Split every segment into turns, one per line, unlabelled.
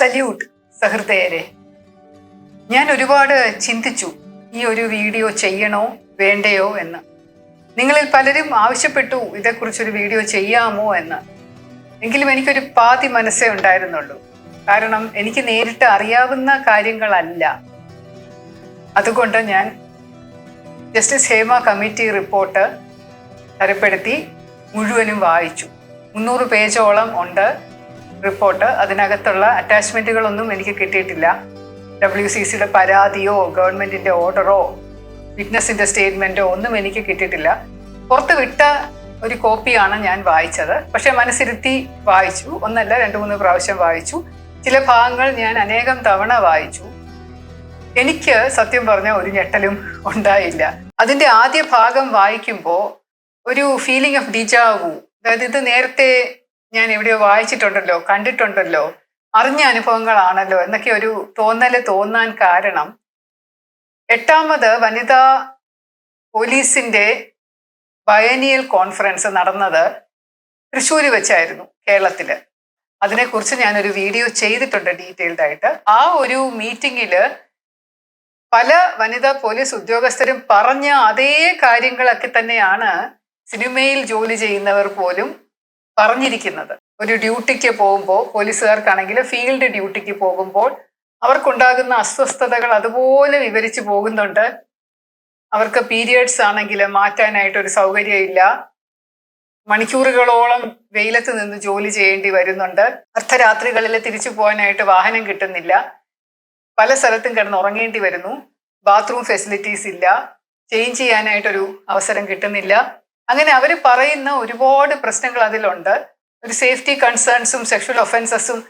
Salute സഹൃദയരെ. ഞാൻ ഒരുപാട് ചിന്തിച്ചു ഈ ഒരു വീഡിയോ ചെയ്യണോ വേണ്ടയോ എന്ന്. നിങ്ങളിൽ പലരും ആവശ്യപ്പെട്ടു ഇതേക്കുറിച്ചൊരു വീഡിയോ ചെയ്യാമോ എന്ന്. എങ്കിലും എനിക്കൊരു പാതി മനസ്സേ ഉണ്ടായിരുന്നുള്ളൂ. കാരണം എനിക്ക് നേരിട്ട് അറിയാവുന്ന കാര്യങ്ങളല്ല. അതുകൊണ്ട് ഞാൻ ജസ്റ്റിസ് ഹേമ കമ്മിറ്റി റിപ്പോർട്ട് തരപ്പെടുത്തി മുഴുവനും വായിച്ചു. മുന്നൂറ് പേജോളം ഉണ്ട്. റിപ്പോർട്ട് അതിനകത്തുള്ള അറ്റാച്ച്മെന്റുകളൊന്നും എനിക്ക് കിട്ടിയിട്ടില്ല. ഡബ്ല്യു സി സിയുടെ പരാതിയോ ഗവൺമെന്റിന്റെ ഓർഡറോ വിറ്റ്നസിന്റെ സ്റ്റേറ്റ്മെന്റോ ഒന്നും എനിക്ക് കിട്ടിയിട്ടില്ല. പുറത്ത് വിട്ട ഒരു കോപ്പിയാണ് ഞാൻ വായിച്ചത്. പക്ഷേ മനസ്സിരുത്തി വായിച്ചു. ഒന്നല്ല രണ്ട് മൂന്ന് പ്രാവശ്യം വായിച്ചു. ചില ഭാഗങ്ങൾ ഞാൻ അനേകം തവണ വായിച്ചു. എനിക്ക് സത്യം പറഞ്ഞ ഒരു ഞെട്ടലും ഉണ്ടായില്ല. അതിന്റെ ആദ്യ ഭാഗം വായിക്കുമ്പോൾ ഒരു ഫീലിംഗ് ഓഫ് ഡിജാവു അതായത് ഇത് നേരത്തെ ഞാൻ എവിടെയോ വായിച്ചിട്ടുണ്ടല്ലോ കണ്ടിട്ടുണ്ടല്ലോ. അറിഞ്ഞ അനുഭവങ്ങളാണല്ലോ എന്നൊക്കെ ഒരു തോന്നൽ തോന്നാൻ കാരണം. എട്ടാമത് വനിതാ പോലീസിന്റെ ബയനിയൽ കോൺഫറൻസ് നടന്നത് തൃശ്ശൂർ വെച്ചായിരുന്നു കേരളത്തിൽ. അതിനെക്കുറിച്ച് ഞാനൊരു വീഡിയോ ചെയ്തിട്ടുണ്ട് ഡീറ്റെയിൽഡ് ആയിട്ട്. ആ ഒരു മീറ്റിങ്ങിൽ പല വനിതാ പോലീസ് ഉദ്യോഗസ്ഥരും പറഞ്ഞ അതേ കാര്യങ്ങളൊക്കെ തന്നെയാണ് സിനിമയിൽ ജോലി ചെയ്യുന്നവർ പോലും പറഞ്ഞിരിക്കുന്നത്. ഒരു ഡ്യൂട്ടിക്ക് പോകുമ്പോൾ പോലീസുകാർക്കാണെങ്കിൽ ഫീൽഡ് ഡ്യൂട്ടിക്ക് പോകുമ്പോൾ അവർക്കുണ്ടാകുന്ന അസ്വസ്ഥതകൾ അതുപോലെ വിവരിച്ചു പോകുന്നുണ്ട്. അവർക്ക് പീരിയഡ്സ് ആണെങ്കിൽ മാറ്റാനായിട്ട് ഒരു സൗകര്യമില്ല. മണിക്കൂറുകളോളം വെയിലത്ത് നിന്ന് ജോലി ചെയ്യേണ്ടി വരുന്നുണ്ട്. അർദ്ധരാത്രികളിൽ തിരിച്ചു പോകാനായിട്ട് വാഹനം കിട്ടുന്നില്ല. പല സ്ഥലത്തും കിടന്ന് ഉറങ്ങേണ്ടി വരുന്നു. ബാത്റൂം ഫെസിലിറ്റീസ് ഇല്ല. ചേഞ്ച് ചെയ്യാനായിട്ടൊരു അവസരം കിട്ടുന്നില്ല. അങ്ങനെ അവർ പറയുന്ന ഒരുപാട് പ്രശ്നങ്ങൾ അതിലുണ്ട്. ഒരു സേഫ്റ്റി കൺസേൺസും സെക്ഷൽ ഒഫൻസസും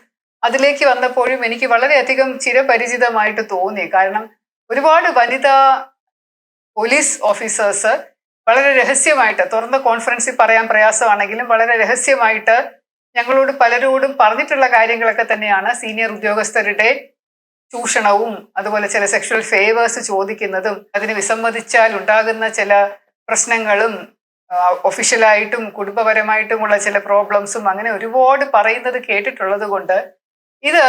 അതിലേക്ക് വന്നപ്പോഴും എനിക്ക് വളരെയധികം ചിരപരിചിതമായിട്ട് തോന്നി. കാരണം ഒരുപാട് വനിതാ പോലീസ് ഓഫീസേഴ്സ് വളരെ രഹസ്യമായിട്ട് തുറന്ന കോൺഫറൻസിൽ പറയാൻ പ്രയാസമാണെങ്കിലും വളരെ രഹസ്യമായിട്ട് ഞങ്ങളോട് പലരോടും പറഞ്ഞിട്ടുള്ള കാര്യങ്ങളൊക്കെ തന്നെയാണ് സീനിയർ ഉദ്യോഗസ്ഥരുടെ ചൂഷണവും അതുപോലെ ചില സെക്ഷൽ ഫേവേഴ്സ് ചോദിക്കുന്നതും അതിന് വിസമ്മതിച്ചാൽ ഉണ്ടാകുന്ന ചില പ്രശ്നങ്ങളും ഒഫീഷ്യലായിട്ടും കുടുംബപരമായിട്ടുമുള്ള ചില പ്രോബ്ലംസും അങ്ങനെ ഒരുപാട് പറയുന്നത് കേട്ടിട്ടുള്ളത് കൊണ്ട് ഇത്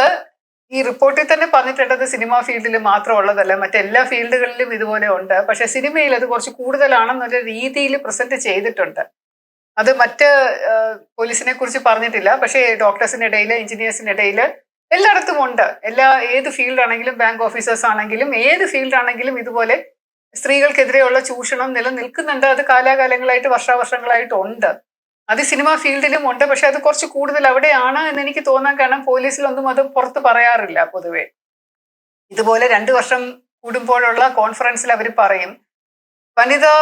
ഈ റിപ്പോർട്ടിൽ തന്നെ പറഞ്ഞിട്ടുള്ളത് സിനിമാ ഫീൽഡിൽ മാത്രം ഉള്ളതല്ല മറ്റെല്ലാ ഫീൽഡുകളിലും ഇതുപോലെ ഉണ്ട്. പക്ഷെ സിനിമയിൽ അത് കുറച്ച് കൂടുതലാണെന്നൊരു രീതിയിൽ പ്രസന്റ് ചെയ്തിട്ടുണ്ട്. അത് മറ്റ് പോലീസിനെ കുറിച്ച് പറഞ്ഞിട്ടില്ല. പക്ഷേ എഞ്ചിനീയേഴ്സിന്റെ ഇടയിൽ എല്ലായിടത്തും ഉണ്ട്. എല്ലാ ഏത് ഫീൽഡാണെങ്കിലും ബാങ്ക് ഓഫീസേഴ്സ് ആണെങ്കിലും ഏത് ഫീൽഡാണെങ്കിലും ഇതുപോലെ സ്ത്രീകൾക്കെതിരെയുള്ള ചൂഷണം നിലനിൽക്കുന്നുണ്ട്. അത് കാലാകാലങ്ങളായിട്ട് വർഷാവർഷങ്ങളായിട്ട് ഉണ്ട്. അത് സിനിമാ ഫീൽഡിലും ഉണ്ട്. പക്ഷെ അത് കുറച്ച് കൂടുതൽ അവിടെയാണ് എന്ന് എനിക്ക് തോന്നാൻ കാരണം പോലീസിലൊന്നും അത് പുറത്ത് പറയാറില്ല പൊതുവെ. ഇതുപോലെ രണ്ടു വർഷം കൂടുമ്പോഴുള്ള കോൺഫറൻസിൽ അവർ പറയും വനിതാ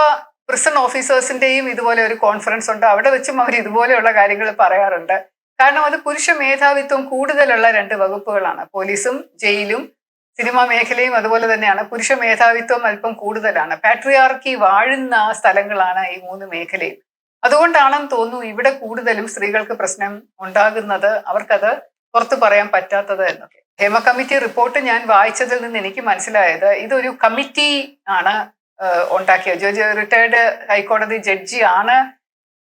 പ്രിസൺ ഓഫീസേഴ്സിന്റെയും ഇതുപോലെ ഒരു കോൺഫറൻസ് ഉണ്ട്. അവിടെ വെച്ചും അവർ ഇതുപോലെയുള്ള കാര്യങ്ങൾ പറയാറുണ്ട്. കാരണം അത് പുരുഷ മേധാവിത്വം കൂടുതലുള്ള രണ്ട് വകുപ്പുകളാണ്. പോലീസും ജയിലും സിനിമാ മേഖലയും അതുപോലെ തന്നെയാണ് പുരുഷ മേധാവിത്വം അല്പം കൂടുതലാണ്. പാട്രിയാർക്കി വാഴുന്ന സ്ഥലങ്ങളാണ് ഈ മൂന്ന് മേഖലയും അതുകൊണ്ടാണെന്ന് തോന്നുന്നു ഇവിടെ കൂടുതലും സ്ത്രീകൾക്ക് പ്രശ്നം ഉണ്ടാകുന്നത്. അവർക്കത് പുറത്തു പറയാൻ പറ്റാത്തത് എന്നൊക്കെ. ഹേമ കമ്മിറ്റി റിപ്പോർട്ട് ഞാൻ വായിച്ചതിൽ നിന്ന് എനിക്ക് മനസ്സിലായത് ഇതൊരു കമ്മിറ്റി ആണ് ഉണ്ടാക്കിയത്. ജഡ്ജ് റിട്ടയർഡ് ഹൈക്കോടതി ജഡ്ജി ആണ്.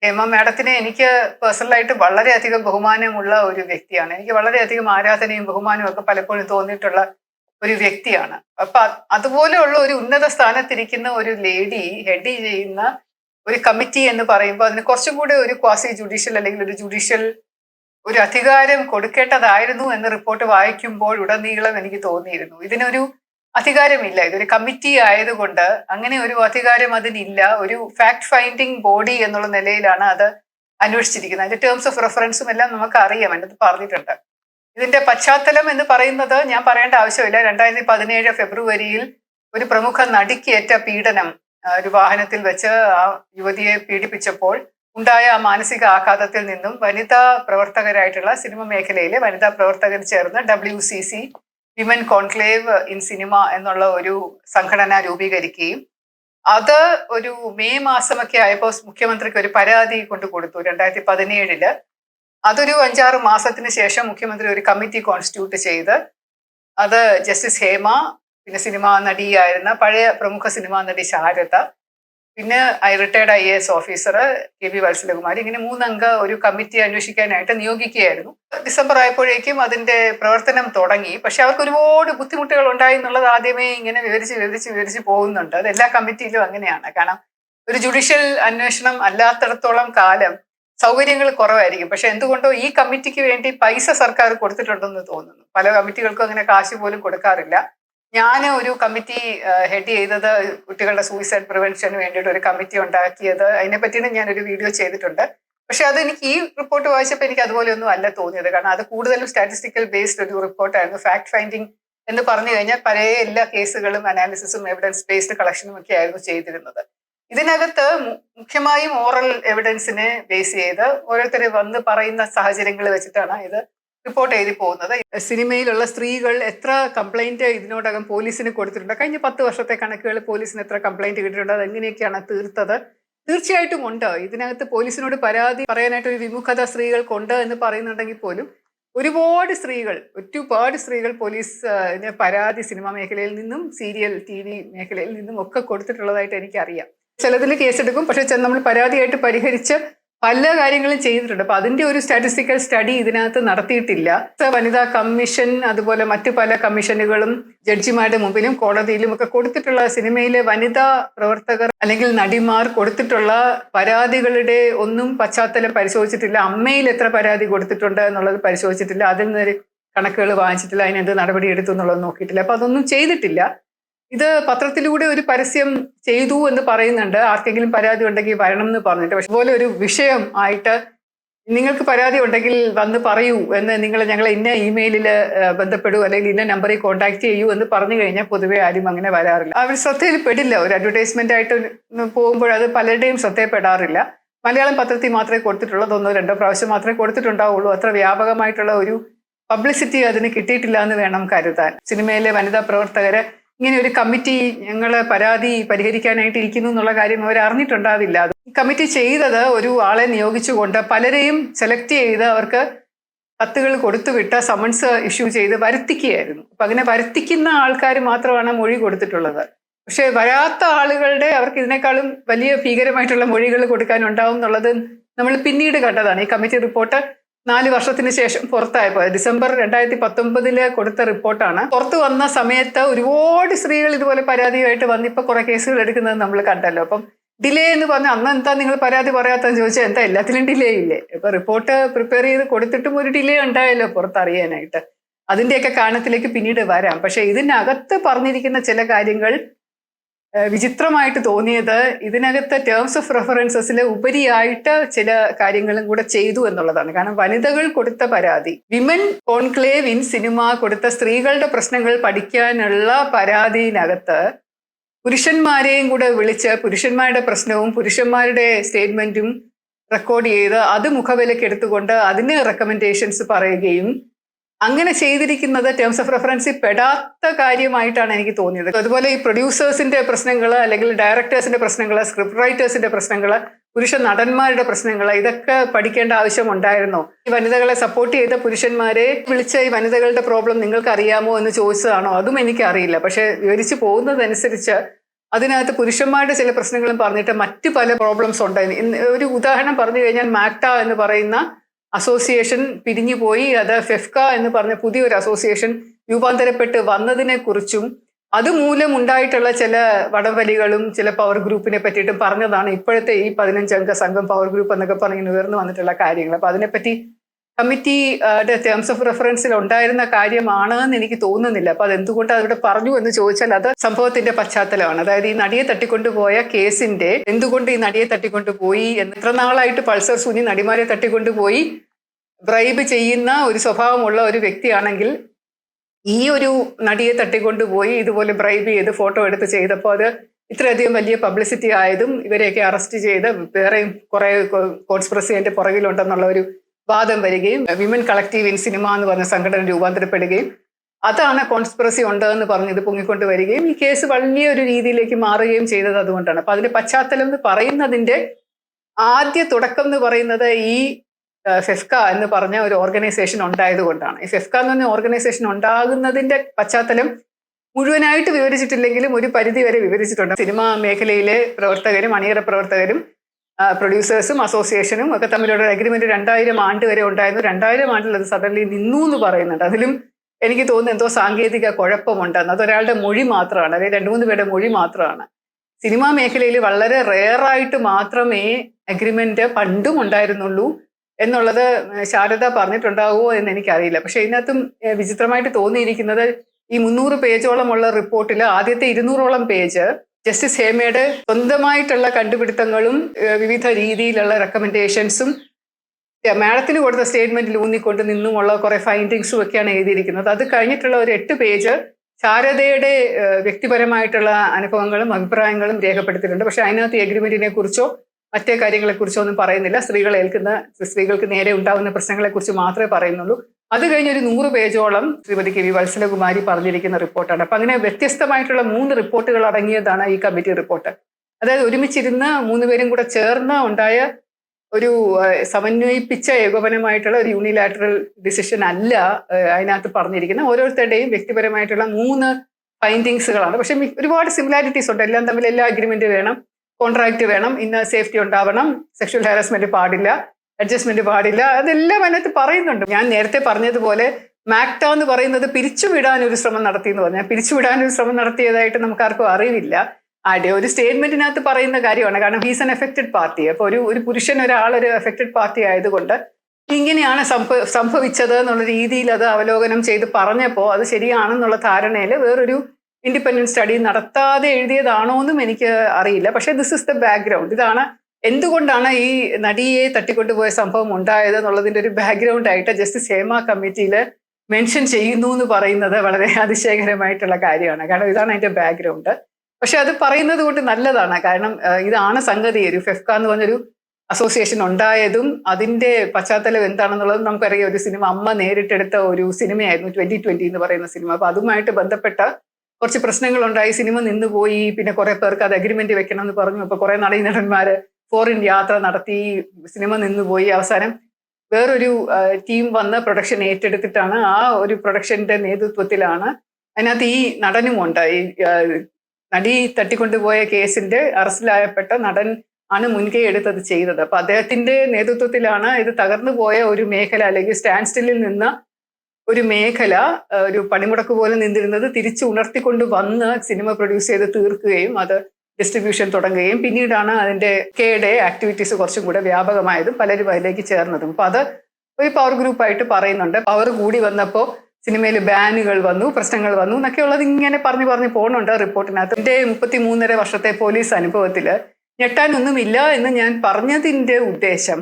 ഹേമ മാഡത്തിനെ എനിക്ക് പേഴ്സണലായിട്ട് വളരെയധികം ബഹുമാനമുള്ള ഒരു വ്യക്തിയാണ്. എനിക്ക് വളരെയധികം ആരാധനയും ബഹുമാനവും ഒക്കെ പലപ്പോഴും തോന്നിയിട്ടുള്ള ഒരു വ്യക്തിയാണ്. അപ്പൊ അതുപോലെയുള്ള ഒരു ഉന്നത സ്ഥാനത്തിരിക്കുന്ന ഒരു ലേഡി ഹെഡ് ചെയ്യുന്ന ഒരു കമ്മിറ്റി എന്ന് പറയുമ്പോൾ അതിന് കുറച്ചും കൂടെ ഒരു ക്വാസി ജുഡീഷ്യൽ അല്ലെങ്കിൽ ഒരു ജുഡീഷ്യൽ ഒരു അധികാരം കൊടുക്കേണ്ടതായിരുന്നു എന്ന റിപ്പോർട്ട് വായിക്കുമ്പോൾ ഉടനീളം എനിക്ക് തോന്നിയിരുന്നു. ഇതിനൊരു അധികാരമില്ല. ഇതൊരു കമ്മിറ്റി ആയതുകൊണ്ട് അങ്ങനെ ഒരു അധികാരം അതിനില്ല. ഒരു ഫാക്ട് ഫൈൻഡിങ് ബോഡി എന്നുള്ള നിലയിലാണ് അത് അന്വേഷിച്ചിരിക്കുന്നത്. അതിന്റെ ടേംസ് ഓഫ് റെഫറൻസും എല്ലാം നമുക്ക് അറിയാം എന്നത് പറഞ്ഞിട്ടുണ്ട്. ഇതിന്റെ പശ്ചാത്തലം എന്ന് പറയുന്നത് ഞാൻ പറയേണ്ട ആവശ്യമില്ല. രണ്ടായിരത്തി പതിനേഴ് ഫെബ്രുവരിയിൽ ഒരു പ്രമുഖ നടിക്കേറ്റ പീഡനം ഒരു വാഹനത്തിൽ വെച്ച് ആ യുവതിയെ പീഡിപ്പിച്ചപ്പോൾ ഉണ്ടായ മാനസിക ആഘാതത്തിൽ നിന്നും വനിതാ പ്രവർത്തകരായിട്ടുള്ള സിനിമ മേഖലയിലെ വനിതാ പ്രവർത്തകർ ചേർന്ന് W C C women conclave in cinema എന്നുള്ള ഒരു സംഘടന രൂപീകരിക്കുകയും അത് ഒരു മെയ് മാസമൊക്കെ ആയപ്പോൾ മുഖ്യമന്ത്രിക്ക് ഒരു പരാതി കൊണ്ടു കൊടുത്തു. രണ്ടായിരത്തി പതിനേഴിൽ അതൊരു അഞ്ചാറ് മാസത്തിന് ശേഷം മുഖ്യമന്ത്രി ഒരു കമ്മിറ്റി കോൺസ്റ്റിറ്റ്യൂട്ട് ചെയ്ത് അത് ജസ്റ്റിസ് ഹേമ പിന്നെ സിനിമാ നടിയായിരുന്ന പഴയ പ്രമുഖ സിനിമാ നടി ശാരദ പിന്നെ I retired I A S officer K V Valsalakumari. ഇങ്ങനെ മൂന്നംഗ ഒരു കമ്മിറ്റി അന്വേഷിക്കാനായിട്ട് നിയോഗിക്കുകയായിരുന്നു. ഡിസംബർ ആയപ്പോഴേക്കും അതിന്റെ പ്രവർത്തനം തുടങ്ങി. പക്ഷെ അവർക്ക് ഒരുപാട് ബുദ്ധിമുട്ടുകൾ ഉണ്ടായി എന്നുള്ളത് ആദ്യമേ ഇങ്ങനെ വിവരിച്ച് വിവരിച്ച് വിവരിച്ച് പോകുന്നുണ്ട്. അത് എല്ലാ കമ്മിറ്റിയിലും അങ്ങനെയാണ്. കാരണം ഒരു ജുഡീഷ്യൽ അന്വേഷണം അല്ലാത്തിടത്തോളം കാലം സൗകര്യങ്ങൾ കുറവായിരിക്കും. പക്ഷെ എന്തുകൊണ്ടോ ഈ കമ്മിറ്റിക്ക് വേണ്ടി പൈസ സർക്കാർ കൊടുത്തിട്ടുണ്ടെന്ന് തോന്നുന്നു. പല കമ്മിറ്റികൾക്കും അങ്ങനെ കാശ് പോലും കൊടുക്കാറില്ല. ഞാൻ ഒരു കമ്മിറ്റി ഹെഡ് ചെയ്തത് കുട്ടികളുടെ സൂയിസൈഡ് പ്രിവെൻഷന് വേണ്ടിയിട്ട് ഒരു കമ്മിറ്റി ഉണ്ടാക്കിയത്. അതിനെ ഞാൻ ഒരു വീഡിയോ ചെയ്തിട്ടുണ്ട്. പക്ഷെ അത് എനിക്ക് ഈ റിപ്പോർട്ട് വായിച്ചപ്പോൾ എനിക്ക് അതുപോലെ ഒന്നും അല്ല തോന്നിയത്. കാരണം അത് കൂടുതലും സ്റ്റാറ്റിസ്റ്റിക്കൽ ബേസ്ഡ് ഒരു റിപ്പോർട്ടായിരുന്നു. ഫാക്ട് ഫൈൻഡിങ് എന്ന് പറഞ്ഞു കഴിഞ്ഞാൽ പഴയ എല്ലാ കേസുകളും അനാലിസിസും എവിഡൻസ് ബേസ്ഡ് കളക്ഷനും ഒക്കെ ആയിരുന്നു ചെയ്തിരുന്നത്. ഇതിനകത്ത് മുഖ്യമായും ഓറൽ എവിഡൻസിനെ ബേസ് ചെയ്ത് ഓരോരുത്തരെ വന്ന് പറയുന്ന സാഹചര്യങ്ങൾ വെച്ചിട്ടാണ് ഇത് റിപ്പോർട്ട് എഴുതി പോകുന്നത്. സിനിമയിലുള്ള സ്ത്രീകൾ എത്ര കംപ്ലൈന്റ് ഇതിനോടകം പോലീസിന് കൊടുത്തിട്ടുണ്ട്? കഴിഞ്ഞ പത്ത് വർഷത്തെ കണക്കുകൾ പോലീസിന് എത്ര കംപ്ലൈന്റ് കിട്ടിയിട്ടുണ്ട്? അത് എങ്ങനെയൊക്കെയാണ് തീർത്തത്? തീർച്ചയായിട്ടും ഉണ്ട്. ഇതിനകത്ത് പോലീസിനോട് പരാതി പറയാനായിട്ട് ഒരു വിമുഖത സ്ത്രീകൾക്കുണ്ട് എന്ന് പറയുന്നുണ്ടെങ്കിൽ പോലും ഒരുപാട് സ്ത്രീകൾ ഒരുപാട് സ്ത്രീകൾ പോലീസ് പരാതി സിനിമാ മേഖലയിൽ നിന്നും സീരിയൽ ടി വി മേഖലയിൽ നിന്നും ഒക്കെ കൊടുത്തിട്ടുള്ളതായിട്ട് എനിക്കറിയാം. ചിലതിൽ കേസെടുക്കും. പക്ഷെ നമ്മൾ പരാതിയായിട്ട് പരിഹരിച്ച് പല കാര്യങ്ങളും ചെയ്തിട്ടുണ്ട്. അപ്പൊ അതിന്റെ ഒരു സ്റ്റാറ്റിസ്റ്റിക്കൽ സ്റ്റഡി ഇതിനകത്ത് നടത്തിയിട്ടില്ല. വനിതാ കമ്മീഷൻ അതുപോലെ മറ്റു പല കമ്മീഷനുകളും ജഡ്ജിമാരുടെ മുമ്പിലും കോടതിയിലും ഒക്കെ കൊടുത്തിട്ടുള്ള സിനിമയിലെ വനിതാ പ്രവർത്തകർ അല്ലെങ്കിൽ നടിമാർ കൊടുത്തിട്ടുള്ള പരാതികളുടെ ഒന്നും പശ്ചാത്തലം പരിശോധിച്ചിട്ടില്ല. അമ്മയിൽ എത്ര പരാതി കൊടുത്തിട്ടുണ്ട് എന്നുള്ളത് പരിശോധിച്ചിട്ടില്ല. അതിൽ നിന്ന് കണക്കുകൾ വാങ്ങിച്ചിട്ടില്ല. അതിനെന്ത് നടപടി എടുത്തു എന്നുള്ളത് നോക്കിയിട്ടില്ല. അപ്പൊ അതൊന്നും ചെയ്തിട്ടില്ല. ഇത് പത്രത്തിലൂടെ ഒരു പരസ്യം ചെയ്തു എന്ന് പറയുന്നുണ്ട്. ആർക്കെങ്കിലും പരാതി ഉണ്ടെങ്കിൽ വരണം എന്ന് പറഞ്ഞിട്ട്. പക്ഷെ പോലെ ഒരു വിഷയം ആയിട്ട് നിങ്ങൾക്ക് പരാതി ഉണ്ടെങ്കിൽ വന്ന് പറയൂ എന്ന് നിങ്ങൾ ഞങ്ങളെ ഇന്ന ഇമെയിലിൽ ബന്ധപ്പെടൂ അല്ലെങ്കിൽ ഇന്ന നമ്പറിൽ കോൺടാക്ട് ചെയ്യൂ എന്ന് പറഞ്ഞു കഴിഞ്ഞാൽ പൊതുവേ ആരും അങ്ങനെ വരാറില്ല. അവർ ശ്രദ്ധയിൽ പെടില്ല ഒരു അഡ്വർടൈസ്മെന്റ് ആയിട്ട് പോകുമ്പോൾ അത് പലരുടെയും ശ്രദ്ധയിൽപ്പെടാറില്ല. മലയാളം പത്രത്തിൽ മാത്രമേ കൊടുത്തിട്ടുള്ളത് ഒന്നോ രണ്ടോ പ്രാവശ്യം മാത്രമേ കൊടുത്തിട്ടുണ്ടാവുള്ളൂ. അത്ര വ്യാപകമായിട്ടുള്ള ഒരു പബ്ലിസിറ്റി അതിന് കിട്ടിയിട്ടില്ല എന്ന് വേണം കരുതാൻ. സിനിമയിലെ വനിതാ പ്രവർത്തകര് ഇങ്ങനെ ഒരു കമ്മിറ്റി ഞങ്ങൾ പരാതി പരിഹരിക്കാനായിട്ട് ഇരിക്കുന്നു എന്നുള്ള കാര്യം അവർ അറിഞ്ഞിട്ടുണ്ടാവില്ല ഈ കമ്മിറ്റി ചെയ്തത് ഒരു ആളെ നിയോഗിച്ചുകൊണ്ട് പലരെയും സെലക്ട് ചെയ്ത് അവർക്ക് കത്തുകൾ കൊടുത്തുവിട്ട് സമൺസ് ഇഷ്യൂ ചെയ്ത് വരുത്തിക്കുകയായിരുന്നു. അപ്പൊ അങ്ങനെ വരുത്തിക്കുന്ന ആൾക്കാർ മാത്രമാണ് മൊഴി കൊടുത്തിട്ടുള്ളത്. പക്ഷേ വരാത്ത ആളുകളുടെ അവർക്ക് ഇതിനേക്കാളും വലിയ ഭീകരമായിട്ടുള്ള മൊഴികൾ കൊടുക്കാനുണ്ടാവും എന്നുള്ളത് നമ്മൾ പിന്നീട് കണ്ടതാണ്. ഈ കമ്മിറ്റി റിപ്പോർട്ട് നാല് വർഷത്തിന് ശേഷം പുറത്തായപ്പോൾ ഡിസംബർ രണ്ടായിരത്തി പത്തൊമ്പതിൽ കൊടുത്ത റിപ്പോർട്ടാണ്. പുറത്തു വന്ന സമയത്ത് ഒരുപാട് സ്ത്രീകൾ ഇതുപോലെ പരാതിയായിട്ട് വന്ന് ഇപ്പൊ കുറെ കേസുകൾ എടുക്കുന്നത് നമ്മൾ കണ്ടല്ലോ. അപ്പം ഡിലേ എന്ന് പറഞ്ഞ അന്ന് എന്താ നിങ്ങൾ പരാതി പറയാത്തെന്ന് ചോദിച്ചാൽ എന്താ എല്ലാത്തിലും ഡിലേ ഇല്ലേ? ഇപ്പൊ റിപ്പോർട്ട് പ്രിപ്പയർ ചെയ്ത് കൊടുത്തിട്ടും ഒരു ഡിലേ ഉണ്ടായല്ലോ പുറത്തറിയാനായിട്ട്. അതിന്റെയൊക്കെ കാരണത്തിലേക്ക് പിന്നീട് വരാം. പക്ഷെ ഇതിനകത്ത് പറഞ്ഞിരിക്കുന്ന ചില കാര്യങ്ങൾ വിചിത്രമായിട്ട് തോന്നിയത് ഇതിനകത്ത് ടേംസ് ഓഫ് റെഫറൻസസിൽ ഉപരിയായിട്ട് ചില കാര്യങ്ങളും കൂടെ ചെയ്തു എന്നുള്ളതാണ്. കാരണം വനിതകൾ കൊടുത്ത പരാതി വിമൻ കോൺക്ലേവ് ഇൻ സിനിമ കൊടുത്ത സ്ത്രീകളുടെ പ്രശ്നങ്ങൾ പഠിക്കാനുള്ള പരാതിയിനകത്ത് പുരുഷന്മാരെയും കൂടെ വിളിച്ച് പുരുഷന്മാരുടെ പ്രശ്നവും പുരുഷന്മാരുടെ സ്റ്റേറ്റ്മെന്റും റെക്കോർഡ് ചെയ്ത് അത് മുഖവിലക്ക് എടുത്തുകൊണ്ട് അതിന് റെക്കമെൻഡേഷൻസ് പറയുകയും അങ്ങനെ ചെയ്തിരിക്കുന്നത് ടേംസ് ഓഫ് റെഫറൻസിൽ പെടാത്ത കാര്യമായിട്ടാണ് എനിക്ക് തോന്നിയത്. അതുപോലെ ഈ പ്രൊഡ്യൂസേഴ്സിന്റെ പ്രശ്നങ്ങൾ അല്ലെങ്കിൽ ഡയറക്ടേഴ്സിന്റെ പ്രശ്നങ്ങൾ സ്ക്രിപ്റ്റ് റൈറ്റേഴ്സിന്റെ പ്രശ്നങ്ങൾ പുരുഷ നടന്മാരുടെ പ്രശ്നങ്ങൾ ഇതൊക്കെ പഠിക്കേണ്ട ആവശ്യം ഉണ്ടായിരുന്നോ ഈ വനിതകളെ സപ്പോർട്ട് ചെയ്ത പുരുഷന്മാരെ വിളിച്ച ഈ വനിതകളുടെ പ്രോബ്ലം നിങ്ങൾക്ക് അറിയാമോ എന്ന് ചോദിച്ചതാണോ? അതും എനിക്കറിയില്ല. പക്ഷെ വിവരിച്ചു പോകുന്നതനുസരിച്ച് അതിനകത്ത് പുരുഷന്മാരുടെ ചില പ്രശ്നങ്ങളും പറഞ്ഞിട്ട് മറ്റു പല പ്രോബ്ലംസ് ഉണ്ടായിരുന്നു ഒരു ഉദാഹരണം പറഞ്ഞു കഴിഞ്ഞാൽ മാക്ട എന്ന് പറയുന്ന അസോസിയേഷൻ പിരിഞ്ഞു പോയി. അത് ഫെഫ്ക എന്ന് പറഞ്ഞ പുതിയൊരു അസോസിയേഷൻ രൂപാന്തരപ്പെട്ട് വന്നതിനെ കുറിച്ചും അതുമൂലം ഉണ്ടായിട്ടുള്ള ചില വടംവലികളും ചില പവർ ഗ്രൂപ്പിനെ പറ്റിയിട്ടും പറഞ്ഞതാണ് ഇപ്പോഴത്തെ ഈ പതിനഞ്ചംഗ സംഘം പവർ ഗ്രൂപ്പ് എന്നൊക്കെ പറഞ്ഞ് ഉയർന്നു വന്നിട്ടുള്ള കാര്യങ്ങൾ. അപ്പൊ അതിനെപ്പറ്റി കമ്മിറ്റിയുടെ ടേംസ് ഓഫ് റെഫറൻസിൽ ഉണ്ടായിരുന്ന കാര്യമാണ് എന്ന് എനിക്ക് തോന്നുന്നില്ല. അപ്പൊ അതെന്തുകൊണ്ട് അവിടെ പറഞ്ഞു എന്ന് ചോദിച്ചാൽ അത് സംഭവത്തിന്റെ പശ്ചാത്തലമാണ്. അതായത് ഈ നടിയെ തട്ടിക്കൊണ്ടുപോയ കേസിന്റെ എന്തുകൊണ്ട് ഈ നടിയെ തട്ടിക്കൊണ്ടുപോയി എന്ന് എത്ര നാളായിട്ട് പൾസർ സുനി നടിമാരെ തട്ടിക്കൊണ്ടുപോയി ബ്രൈബ് ചെയ്യുന്ന ഒരു സ്വഭാവമുള്ള ഒരു വ്യക്തിയാണെങ്കിൽ ഈ ഒരു നടിയെ തട്ടിക്കൊണ്ടുപോയി ഇതുപോലെ ബ്രൈബ് ചെയ്ത് ഫോട്ടോ എടുത്ത് ചെയ്തപ്പോൾ അത് ഇത്രയധികം വലിയ പബ്ലിസിറ്റി ആയതും ഇവരെയൊക്കെ അറസ്റ്റ് ചെയ്ത് വേറെയും കുറെ കോൺസ്പ്രസി അതിന്റെ പുറകിലുണ്ടെന്നുള്ള ഒരു വാദം വരികയും വിമൻ കളക്റ്റീവ് ഇൻ സിനിമ എന്ന് പറഞ്ഞ സംഘടന രൂപാന്തരപ്പെടുകയും അതാണ് കോൺസ്പിറസി ഉണ്ട് എന്ന് പറഞ്ഞ് ഇത് പൊങ്ങിക്കൊണ്ട് വരികയും ഈ കേസ് വലിയൊരു രീതിയിലേക്ക് മാറുകയും ചെയ്തത് അതുകൊണ്ടാണ്. അപ്പൊ അതിന്റെ പശ്ചാത്തലം എന്ന് പറയുന്നതിന്റെ ആദ്യ തുടക്കം എന്ന് പറയുന്നത് ഈ ഫെഫ്ക എന്ന് പറഞ്ഞ ഒരു ഓർഗനൈസേഷൻ ഉണ്ടായത് കൊണ്ടാണ്. ഈ ഫെഫ്ക എന്ന് പറഞ്ഞ ഓർഗനൈസേഷൻ ഉണ്ടാകുന്നതിന്റെ പശ്ചാത്തലം മുഴുവനായിട്ട് വിവരിച്ചിട്ടില്ലെങ്കിലും ഒരു പരിധി വരെ വിവരിച്ചിട്ടുണ്ട്. സിനിമാ മേഖലയിലെ പ്രവർത്തകരും അണിയറ പ്രവർത്തകരും പ്രൊഡ്യൂസേഴ്സും അസോസിയേഷനും ഒക്കെ തമ്മിലുള്ള അഗ്രിമെന്റ് രണ്ടായിരം ആണ്ട് വരെ ഉണ്ടായിരുന്നു. രണ്ടായിരം ആണ്ടിൽ അത് സഡൻലി നിന്നു എന്ന് പറയുന്നുണ്ട്. അതിലും എനിക്ക് തോന്നുന്നു എന്തോ സാങ്കേതിക കുഴപ്പമുണ്ടെന്ന്. അതൊരാളുടെ മൊഴി മാത്രമാണ്. അല്ലെങ്കിൽ രണ്ടു മൂന്ന് പേരുടെ മൊഴി മാത്രമാണ്. സിനിമാ മേഖലയിൽ വളരെ റെയറായിട്ട് മാത്രമേ അഗ്രിമെന്റ് പണ്ടും ഉണ്ടായിരുന്നുള്ളൂ എന്നുള്ളത് ശാരദ പറഞ്ഞിട്ടുണ്ടാവുമോ എന്ന് എനിക്കറിയില്ല. പക്ഷെ ഇതിനകത്തും വിചിത്രമായിട്ട് തോന്നിയിരിക്കുന്നത് ഈ മുന്നൂറ് പേജോളമുള്ള റിപ്പോർട്ടിൽ ആദ്യത്തെ ഇരുന്നൂറോളം പേജ് ജസ്റ്റിസ് ഹേമയുടെ സ്വന്തമായിട്ടുള്ള കണ്ടുപിടുത്തങ്ങളും വിവിധ രീതിയിലുള്ള റെക്കമെൻഡേഷൻസും മാഡത്തിന് കൊടുത്ത സ്റ്റേറ്റ്മെന്റിൽ ഊന്നിക്കൊണ്ട് നിന്നുമുള്ള കുറെ ഫൈൻഡിങ്സും ഒക്കെയാണ് എഴുതിയിരിക്കുന്നത്. അത് കഴിഞ്ഞിട്ടുള്ള ഒരു എട്ട് പേജ് ശാരദയുടെ വ്യക്തിപരമായിട്ടുള്ള അനുഭവങ്ങളും അഭിപ്രായങ്ങളും രേഖപ്പെടുത്തിയിട്ടുണ്ട്. പക്ഷെ അതിനകത്ത് എഗ്രിമെന്റിനെ കുറിച്ചോ മറ്റേ കാര്യങ്ങളെ കുറിച്ചോ ഒന്നും പറയുന്നില്ല. സ്ത്രീകൾ ഏൽക്കുന്ന സ്ത്രീകൾക്ക് നേരെ ഉണ്ടാകുന്ന പ്രശ്നങ്ങളെ കുറിച്ച് മാത്രമേ പറയുന്നുള്ളൂ. അത് കഴിഞ്ഞ് ഒരു നൂറ് പേജോളം ശ്രീമതി കെ വി വത്സലകുമാരി പറഞ്ഞിരിക്കുന്ന റിപ്പോർട്ടാണ്. അപ്പൊ അങ്ങനെ വ്യത്യസ്തമായിട്ടുള്ള മൂന്ന് റിപ്പോർട്ടുകൾ അടങ്ങിയതാണ് ഈ കമ്മിറ്റി റിപ്പോർട്ട്. അതായത് ഒരുമിച്ചിരുന്ന് മൂന്നുപേരും കൂടെ ചേർന്ന് ഉണ്ടായ ഒരു സമന്വയിപ്പിച്ച ഏകോപനമായിട്ടുള്ള ഒരു യൂണിലാറ്ററൽ ഡിസിഷൻ അല്ല അതിനകത്ത് പറഞ്ഞിരിക്കുന്നത്. ഓരോരുത്തരുടെയും വ്യക്തിപരമായിട്ടുള്ള മൂന്ന് ഫൈൻഡിങ്സുകളാണ് പക്ഷെ ഒരുപാട് സിമിലാരിറ്റീസ് ഉണ്ട്. എല്ലാം തമ്മിൽ എല്ലാ അഗ്രിമെന്റ് വേണം കോൺട്രാക്ട് വേണം ഇന്ന് സേഫ്റ്റി ഉണ്ടാവണം സെക്ഷൽ ഹാരാസ്മെന്റ് പാടില്ല. അഡ്ജസ്റ്റ്മെന്റ് പാടില്ല. അതെല്ലാം അതിനകത്ത് പറയുന്നുണ്ട്. ഞാൻ നേരത്തെ പറഞ്ഞതുപോലെ മാക്ട എന്ന് പറയുന്നത് പിരിച്ചുവിടാൻ ഒരു ശ്രമം നടത്തി എന്ന് പറഞ്ഞാൽ പിരിച്ചുവിടാൻ ഒരു ശ്രമം നടത്തിയതായിട്ട് നമുക്ക് ആർക്കും അറിവില്ല. ആടെ ഒരു സ്റ്റേറ്റ്മെന്റിനകത്ത് പറയുന്ന കാര്യമാണ്. കാരണം ഹീസ് ആൻ എഫക്റ്റഡ് പാർട്ടി അപ്പൊ ഒരു ഒരു പുരുഷൻ ഒരാൾ ഒരു എഫക്റ്റഡ് പാർട്ടി ആയതുകൊണ്ട് ഇങ്ങനെയാണ് സംഭവ സംഭവിച്ചത് എന്നുള്ള രീതിയിൽ അത് അവലോകനം ചെയ്ത് പറഞ്ഞപ്പോൾ അത് ശരിയാണെന്നുള്ള ധാരണയിൽ വേറൊരു ഇൻഡിപെൻഡന്റ് സ്റ്റഡി നടത്താതെ എഴുതിയതാണോ എന്നും എനിക്ക് അറിയില്ല. പക്ഷേ ദിസ് ഇസ് ദ ബാക്ക്ഗ്രൗണ്ട് ഇതാണ് എന്തുകൊണ്ടാണ് ഈ നടിയെ തട്ടിക്കൊണ്ടുപോയ സംഭവം ഉണ്ടായത് എന്നുള്ളതിന്റെ ഒരു ബാക്ക്ഗ്രൗണ്ട് ആയിട്ട് ജസ്റ്റിസ് ഹേമ കമ്മിറ്റിയിൽ മെൻഷൻ ചെയ്യുന്നു എന്ന് പറയുന്നത് വളരെ അതിശയകരമായിട്ടുള്ള കാര്യമാണ്. കാരണം ഇതാണ് അതിന്റെ ബാക്ക്ഗ്രൗണ്ട് പക്ഷെ അത് പറയുന്നത് കൊണ്ട് നല്ലതാണ്. കാരണം ഇതാണ് സംഗതി. ഒരു ഫെഫ്ക എന്ന് പറഞ്ഞൊരു അസോസിയേഷൻ ഉണ്ടായതും അതിന്റെ പശ്ചാത്തലം എന്താണെന്നുള്ളതും നമുക്കറിയാം. ഒരു സിനിമ അമ്മ നേരിട്ടെടുത്ത ഒരു സിനിമയായിരുന്നു ട്വന്റി ട്വന്റി എന്ന് പറയുന്ന സിനിമ. അപ്പൊ അതുമായിട്ട് ബന്ധപ്പെട്ട കുറച്ച് പ്രശ്നങ്ങളുണ്ടായി. സിനിമ നിന്നുപോയി. പിന്നെ കുറെ പേർക്ക് അത് അഗ്രിമെന്റ് വെക്കണം എന്ന് പറഞ്ഞു. അപ്പൊ കുറെ നടീനടന്മാര് ഫോറിൻ യാത്ര നടത്തി സിനിമ നിന്നുപോയി. അവസാനം വേറൊരു ടീം വന്ന് പ്രൊഡക്ഷൻ ഏറ്റെടുത്തിട്ടാണ് ആ ഒരു പ്രൊഡക്ഷന്റെ നേതൃത്വത്തിലാണ് അതിനകത്ത് ഈ നടനുമുണ്ട് ഈ ആ, നടി തട്ടിക്കൊണ്ടുപോയ കേസിന്റെ അറസ്റ്റിലായപ്പെട്ട നടൻ ആണ് മുൻകൈ എടുത്തത് ചെയ്തത്. അപ്പൊ അദ്ദേഹത്തിന്റെ നേതൃത്വത്തിലാണ് ഇത് തകർന്നു പോയ ഒരു മേഖല അല്ലെങ്കിൽ സ്റ്റാൻഡ് സ്റ്റില്ലിൽ നിന്ന് ഒരു മേഖല ഒരു പണിമുടക്ക് പോലെ നിന്നിരുന്നത് തിരിച്ചു ഉണർത്തിക്കൊണ്ട് വന്ന് സിനിമ പ്രൊഡ്യൂസ് ചെയ്ത് തീർക്കുകയും അത് ഡിസ്ട്രിബ്യൂഷൻ തുടങ്ങുകയും പിന്നീടാണ് അതിന്റെ കെയുടെ ആക്ടിവിറ്റീസ് കുറച്ചും കൂടെ വ്യാപകമായതും പലരും അതിലേക്ക് ചേർന്നതും. അപ്പൊ അത് ഒരു പവർ ഗ്രൂപ്പായിട്ട് പറയുന്നുണ്ട്. പവർ കൂടി വന്നപ്പോൾ സിനിമയിൽ ബാനുകൾ വന്നു പ്രശ്നങ്ങൾ വന്നു എന്നൊക്കെ ഉള്ളത് ഇങ്ങനെ പറഞ്ഞു പറഞ്ഞു പോകുന്നുണ്ട് റിപ്പോർട്ടിനകത്ത്. എന്റെ മുപ്പത്തി മൂന്നര വർഷത്തെ പോലീസ് അനുഭവത്തിൽ ഞെട്ടാനൊന്നുമില്ല എന്ന് ഞാൻ പറഞ്ഞതിന്റെ ഉദ്ദേശം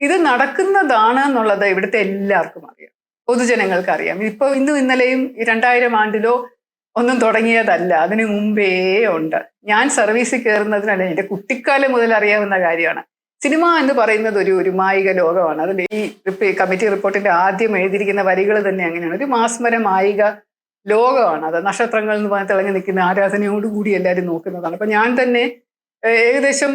ഇത് നടക്കുന്നതാണ് എന്നുള്ളത് ഇവിടുത്തെ എല്ലാവർക്കും അറിയാം. പൊതുജനങ്ങൾക്ക് അറിയാം ഇപ്പൊ ഇന്നും ഇന്നലെയും രണ്ടായിരം ആണ്ടിലോ ഒന്നും തുടങ്ങിയതല്ല. അതിനു മുമ്പേ ഉണ്ട്. ഞാൻ സർവീസിൽ കയറുന്നതിനല്ല എന്റെ കുട്ടിക്കാലം മുതൽ അറിയാവുന്ന കാര്യമാണ്. സിനിമ എന്ന് പറയുന്നത് ഒരു ഒരു മായിക ലോകമാണ്. അതിൽ ഈ കമ്മിറ്റി റിപ്പോർട്ടിന്റെ ആദ്യം എഴുതിയിരിക്കുന്ന വരികൾ തന്നെ അങ്ങനെയാണ്. ഒരു മാസ്മര മായിക ലോകമാണ്. അത് നക്ഷത്രങ്ങൾ എന്ന് പറഞ്ഞ് തിളങ്ങി നിൽക്കുന്ന ആരാധനയോടുകൂടി എല്ലാവരും നോക്കുന്നതാണ്. അപ്പൊ ഞാൻ തന്നെ ഏകദേശം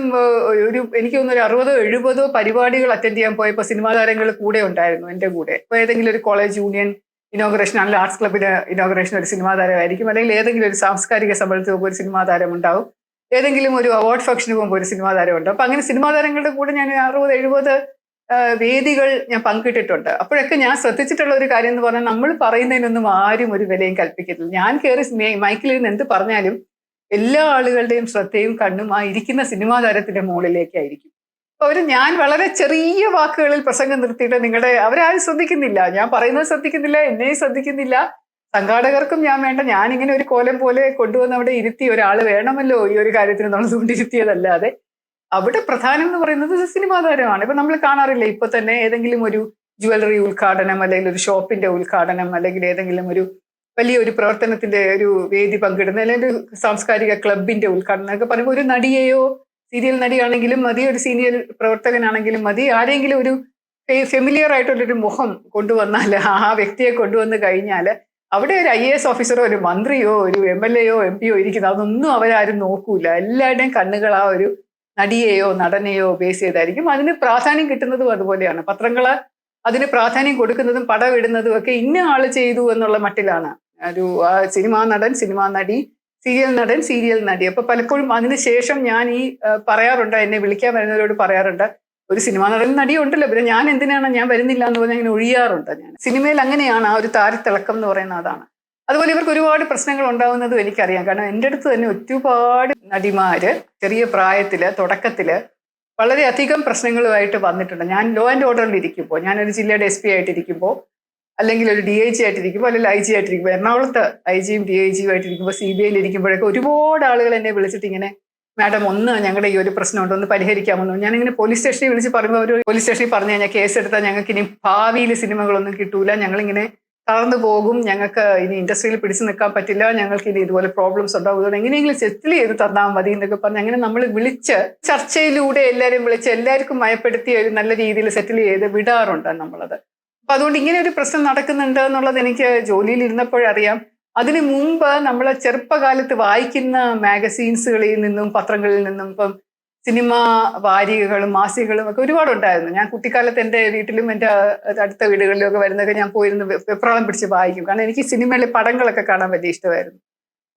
ഒരു എനിക്ക് തോന്നുന്നു ഒരു അറുപതോ എഴുപതോ പരിപാടികൾ അറ്റൻഡ് ചെയ്യാൻ പോയപ്പോൾ സിനിമാ താരങ്ങൾ കൂടെ ഉണ്ടായിരുന്നു എന്റെ കൂടെ. അപ്പോൾ ഏതെങ്കിലും ഒരു കോളേജ് യൂണിയൻ ഇനോഗ്രേഷൻ അല്ലെങ്കിൽ ആർട്സ് ക്ലബിന്റെ ഇനോഗ്രേഷൻ ഒരു സിനിമാ താരമായിരിക്കും. അല്ലെങ്കിൽ ഏതെങ്കിലും ഒരു സാംസ്കാരിക സമ്മേളനത്തിൽ പോകുമ്പോൾ ഒരു സിനിമാ താരം ഉണ്ടാവും ഏതെങ്കിലും ഒരു അവാർഡ് ഫംഗ്ഷന് പോകുമ്പോൾ ഒരു സിനിമാ താരം ഉണ്ടാവും അപ്പൊ അങ്ങനെ സിനിമാ താരങ്ങളുടെ കൂടെ ഞാൻ അറുപത് എഴുപത് വേദികൾ ഞാൻ പങ്കിട്ടിട്ടുണ്ട്. അപ്പോഴൊക്കെ ഞാൻ ശ്രദ്ധിച്ചിട്ടുള്ള ഒരു കാര്യം എന്ന് പറഞ്ഞാൽ നമ്മൾ പറയുന്നതിനൊന്നും ആരും ഒരു വിലയും കൽപ്പിക്കത്തില്ല ഞാൻ കയറി മൈക്കിൽ നിന്ന് എന്ത് പറഞ്ഞാലും എല്ലാ ആളുകളുടെയും ശ്രദ്ധയും കണ്ണും ആ ഇരിക്കുന്ന സിനിമാ താരത്തിന്റെ മുകളിലേക്കായിരിക്കും. അവർ ഞാൻ വളരെ ചെറിയ വാക്കുകളിൽ പ്രസംഗം നിർത്തിയിട്ട് നിങ്ങളുടെ അവരാരും ശ്രദ്ധിക്കുന്നില്ല. ഞാൻ പറയുന്നത് ശ്രദ്ധിക്കുന്നില്ല എന്നെയും ശ്രദ്ധിക്കുന്നില്ല. സംഘാടകർക്കും ഞാൻ വേണ്ട. ഞാൻ ഇങ്ങനെ ഒരു കോലം പോലെ കൊണ്ടുവന്ന് അവിടെ ഇരുത്തി ഒരാൾ വേണമല്ലോ ഈ ഒരു കാര്യത്തിന് നമ്മൾ കൊണ്ടിരുത്തിയതല്ലാതെ അവിടെ പ്രധാനം എന്ന് പറയുന്നത് സിനിമാ താരമാണ്. ഇപ്പൊ നമ്മൾ കാണാറില്ല ഇപ്പൊ തന്നെ ഏതെങ്കിലും ഒരു ജുവലറി ഉദ്ഘാടനം അല്ലെങ്കിൽ ഒരു ഷോപ്പിന്റെ ഉദ്ഘാടനം അല്ലെങ്കിൽ ഏതെങ്കിലും ഒരു വലിയ ഒരു പ്രവർത്തനത്തിന്റെ ഒരു വേദി പങ്കിടുന്ന അല്ലെങ്കിൽ ഒരു സാംസ്കാരിക ക്ലബിന്റെ ഉദ്ഘാടനം എന്നൊക്കെ പറയുമ്പോൾ ഒരു നടിയെയോ സീരിയൽ നടിയാണെങ്കിലും മതി ഒരു സീനിയർ പ്രവർത്തകനാണെങ്കിലും മതി ആരെങ്കിലും ഒരു ഫെമിലിയർ ആയിട്ടുള്ളൊരു മുഖം കൊണ്ടുവന്നാൽ ആ വ്യക്തിയെ കൊണ്ടുവന്ന് കഴിഞ്ഞാൽ അവിടെ ഒരു ഐ എ എസ് ഓഫീസറോ ഒരു മന്ത്രിയോ ഒരു എം എൽ എയോ എം പിയോ ഇരിക്കുന്നത് അതൊന്നും അവരാരും നോക്കൂല. എല്ലാവരുടെയും കണ്ണുകൾ ആ ഒരു നടിയെയോ നടനെയോ ബേസ് ചെയ്തായിരിക്കും. അതിന് പ്രാധാന്യം കിട്ടുന്നതും അതുപോലെയാണ്. പത്രങ്ങൾ അതിന് പ്രാധാന്യം കൊടുക്കുന്നതും പടം ഇടുന്നതും ഒക്കെ ഇന്ന ആൾ ചെയ്തു എന്നുള്ള മട്ടിലാണ്. ഒരു സിനിമാ നടൻ സിനിമാ നടി സീരിയൽ നടൻ സീരിയൽ നടി. അപ്പൊ പലപ്പോഴും അതിനുശേഷം ഞാൻ ഈ പറയാറുണ്ട് എന്നെ വിളിക്കാൻ വരുന്നവരോട് പറയാറുണ്ട് ഒരു സിനിമ നടൻ നടി ഉണ്ടല്ലോ പിന്നെ ഞാൻ എന്തിനാണ് ഞാൻ വരുന്നില്ല എന്ന് പറഞ്ഞാൽ ഇങ്ങനെ ഒഴിയാറുണ്ട് ഞാൻ. സിനിമയിൽ അങ്ങനെയാണ് ആ ഒരു താരത്തിളക്കം എന്ന് പറയുന്ന അതാണ്. അതുപോലെ ഇവർക്ക് ഒരുപാട് പ്രശ്നങ്ങൾ ഉണ്ടാവുന്നതും എനിക്കറിയാം. കാരണം എന്റെ അടുത്ത് തന്നെ ഒരുപാട് നടിമാര് ചെറിയ പ്രായത്തിൽ തുടക്കത്തിൽ വളരെയധികം പ്രശ്നങ്ങളുമായിട്ട് വന്നിട്ടുണ്ട്. ഞാൻ ലോ ആൻഡ് ഓർഡറിൽ ഇരിക്കുമ്പോൾ ഞാനൊരു ജില്ലയുടെ എസ് പി ആയിട്ടിരിക്കുമ്പോൾ അല്ലെങ്കിൽ ഒരു ഡി ഐ ജി ആയിട്ടിരിക്കുമ്പോൾ അല്ലെങ്കിൽ ഐ ജി ആയിട്ടിരിക്കുമ്പോൾ എറണാകുളത്ത് ഐ ജിയും ഡി ഐ ജിയും ആയിട്ടിരിക്കുമ്പോൾ സി ബി ഐയിൽ ഇരിക്കുമ്പോഴൊക്കെ ഒരുപാട് ആളുകൾ എന്നെ വിളിച്ചിട്ട് ഇങ്ങനെ മാഡം ഒന്ന് ഞങ്ങളുടെ ഈ ഒരു പ്രശ്നമുണ്ട് ഒന്ന് പരിഹരിക്കാമെന്ന് ഞാനിങ്ങനെ പോലീസ് സ്റ്റേഷനിൽ വിളിച്ച് പറയുമ്പോൾ ഒരു പോലീസ് സ്റ്റേഷനിൽ പറഞ്ഞു കഴിഞ്ഞാൽ കേസ് എടുത്താൽ ഞങ്ങൾക്ക് ഇനി ഭാവിയിൽ സിനിമകളൊന്നും കിട്ടൂല ഞങ്ങളിങ്ങനെ തളർന്നു പോകും ഞങ്ങൾക്ക് ഇനി ഇൻഡസ്ട്രിയിൽ പിടിച്ചു നിൽക്കാൻ പറ്റില്ല ഞങ്ങൾക്ക് ഇനി ഇതുപോലെ പ്രോബ്ലംസ് ഉണ്ടാവും അതുകൊണ്ട് എങ്ങനെയെങ്കിലും സെറ്റിൽ ചെയ്ത് തന്നാൽ മതി എന്നൊക്കെ പറഞ്ഞ് അങ്ങനെ നമ്മൾ വിളിച്ച് ചർച്ചയിലൂടെ എല്ലാവരും വിളിച്ച് എല്ലാവർക്കും മയപ്പെടുത്തി ഒരു നല്ല രീതിയിൽ സെറ്റിൽ ചെയ്ത് വിടാറുണ്ട് നമ്മളത്. അപ്പൊ അതുകൊണ്ട് ഇങ്ങനെ ഒരു പ്രശ്നം നടക്കുന്നുണ്ട് എന്നുള്ളത് എനിക്ക് ജോലിയിൽ ഇരുന്നപ്പോഴറിയാം അതിനു മുമ്പ് നമ്മൾ ചെറുപ്പകാലത്ത് വായിക്കുന്ന മാഗസീൻസുകളിൽ നിന്നും പത്രങ്ങളിൽ നിന്നും ഇപ്പം സിനിമ വാരികകളും മാസികകളും ഒക്കെ ഒരുപാടുണ്ടായിരുന്നു. ഞാൻ കുട്ടിക്കാലത്ത് എന്റെ വീട്ടിലും എന്റെ അടുത്ത വീടുകളിലും ഒക്കെ വരുന്നൊക്കെ ഞാൻ പോയിരുന്ന് വെപ്രാളം പിടിച്ച് വായിക്കും. കാരണം എനിക്ക് സിനിമയിലെ പടങ്ങളൊക്കെ കാണാൻ വലിയ ഇഷ്ടമായിരുന്നു.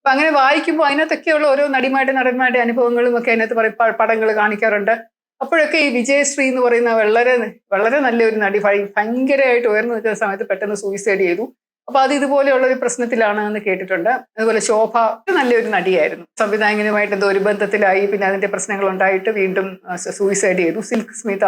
അപ്പൊ അങ്ങനെ വായിക്കുമ്പോൾ അതിനകത്തൊക്കെയുള്ള ഓരോ നടിമാരുടെ നടന്മാരുടെ അനുഭവങ്ങളും ഒക്കെ അതിനകത്ത് പറയും പടങ്ങൾ കാണിക്കാറുണ്ട്. അപ്പോഴൊക്കെ ഈ വിജയശ്രീ എന്ന് പറയുന്ന വളരെ വളരെ നല്ലൊരു നടി ഭയ- ഭയങ്കരമായിട്ട് ഉയർന്നു നിൽക്കുന്ന സമയത്ത് പെട്ടെന്ന് സൂയിസൈഡ് ചെയ്തു. അപ്പൊ അത് ഇതുപോലെയുള്ള ഒരു പ്രശ്നത്തിലാണ് എന്ന് കേട്ടിട്ടുണ്ട്. അതുപോലെ ശോഭ നല്ലൊരു നടിയായിരുന്നു. സംവിധായകനുമായിട്ട് എന്തോ ഒരു ബന്ധത്തിലായി പിന്നെ അതിന്റെ പ്രശ്നങ്ങൾ ഉണ്ടായിട്ട് വീണ്ടും സൂയിസൈഡ് ചെയ്തു. സിൽക്ക് സ്മിത.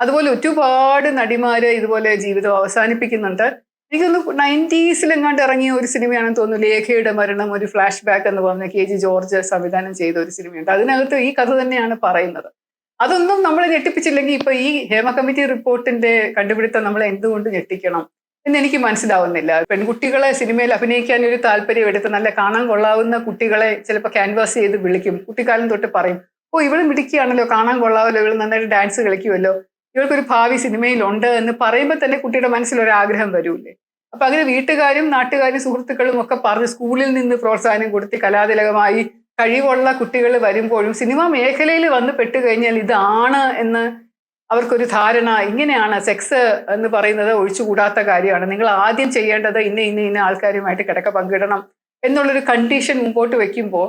അതുപോലെ ഒരുപാട് നടിമാര് ഇതുപോലെ ജീവിതം അവസാനിപ്പിക്കുന്നുണ്ട്. എനിക്കൊന്ന് നയന്റീസിലെങ്ങാണ്ട് ഇറങ്ങിയ ഒരു സിനിമയാണെന്ന് തോന്നുന്നു. ലേഖയുടെ മരണം ഒരു ഫ്ലാഷ് ബാക്ക് എന്ന് പറഞ്ഞ കെ ജി ജോർജ് സംവിധാനം ചെയ്ത ഒരു സിനിമയുണ്ട്. അതിനകത്ത് ഈ കഥ തന്നെയാണ് പറയുന്നത്. അതൊന്നും നമ്മൾ ഞെട്ടിപ്പിച്ചില്ലെങ്കിൽ ഇപ്പൊ ഈ ഹേമ കമ്മിറ്റി റിപ്പോർട്ടിന്റെ കണ്ടുപിടുത്തം നമ്മൾ എന്തുകൊണ്ട് ഞെട്ടിക്കണം എന്ന് എനിക്ക് മനസ്സിലാവുന്നില്ല. പെൺകുട്ടികളെ സിനിമയിൽ അഭിനയിക്കാൻ ഒരു താല്പര്യം എടുത്ത് നല്ല കാണാൻ കൊള്ളാവുന്ന കുട്ടികളെ ചിലപ്പോൾ ക്യാൻവാസ് ചെയ്ത് വിളിക്കും. കുട്ടിക്കാലം തൊട്ട് പറയും ഓ ഇവൾ മിടിക്കുകയാണല്ലോ കാണാൻ കൊള്ളാവല്ലോ ഇവൾ നന്നായിട്ട് ഡാൻസ് കളിക്കുമല്ലോ. ഇവൾക്കൊരു ഭാവി സിനിമയിലുണ്ട് എന്ന് പറയുമ്പോൾ തന്നെ കുട്ടിയുടെ മനസ്സിൽ ഒരു ആഗ്രഹം വരൂലേ അപ്പൊ അങ്ങനെ വീട്ടുകാരും നാട്ടുകാരും സുഹൃത്തുക്കളും ഒക്കെ പറഞ്ഞ് സ്കൂളിൽ നിന്ന് പ്രോത്സാഹനം കൊടുത്ത് കലാതിലകമായി കഴിവുള്ള കുട്ടികൾ വരുമ്പോഴും സിനിമാ മേഖലയിൽ വന്ന് പെട്ടുകഴിഞ്ഞാൽ ഇതാണ് എന്ന് അവർക്കൊരു ധാരണ. ഇങ്ങനെയാണ് സെക്സ് എന്ന് പറയുന്നത് ഒഴിച്ചുകൂടാത്ത കാര്യമാണ്. നിങ്ങൾ ആദ്യം ചെയ്യേണ്ടത് ഇന്ന ഇന്ന ഇന്ന ആൾക്കാരുമായിട്ട് കിടക്ക പങ്കിടണം എന്നുള്ളൊരു കണ്ടീഷൻ മുമ്പോട്ട് വെക്കുമ്പോൾ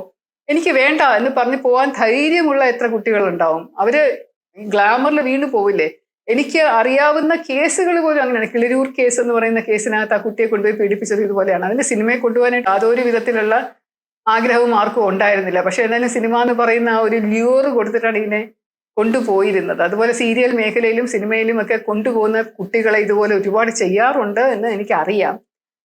എനിക്ക് വേണ്ട എന്ന് പറഞ്ഞ് പോകാൻ ധൈര്യമുള്ള എത്ര കുട്ടികളുണ്ടാവും? അവർ ഗ്ലാമറിൽ വീണു പോവില്ലേ? എനിക്ക് അറിയാവുന്ന കേസുകൾ പോലും അങ്ങനെയാണ്. കിളിരൂർ കേസ് എന്ന് പറയുന്ന കേസിനകത്ത് ആ കുട്ടിയെ കൊണ്ടുപോയി പീഡിപ്പിച്ചത് ഇതുപോലെയാണ്. അതിന്റെ സിനിമയെ കൊണ്ടുപോകാനായിട്ട് യാതൊരു വിധത്തിലുള്ള ആഗ്രഹവും ആർക്കും ഉണ്ടായിരുന്നില്ല. പക്ഷെ എന്നാലും സിനിമ എന്ന് പറയുന്ന ആ ഒരു ല്യൂറ് കൊടുത്തിട്ടാണ് ഇതിനെ കൊണ്ടുപോയിരുന്നത്. അതുപോലെ സീരിയൽ മേഖലയിലും സിനിമയിലും ഒക്കെ കൊണ്ടുപോകുന്ന കുട്ടികളെ ഇതുപോലെ ഒരുപാട് ചെയ്യാറുണ്ട് എന്ന് എനിക്കറിയാം.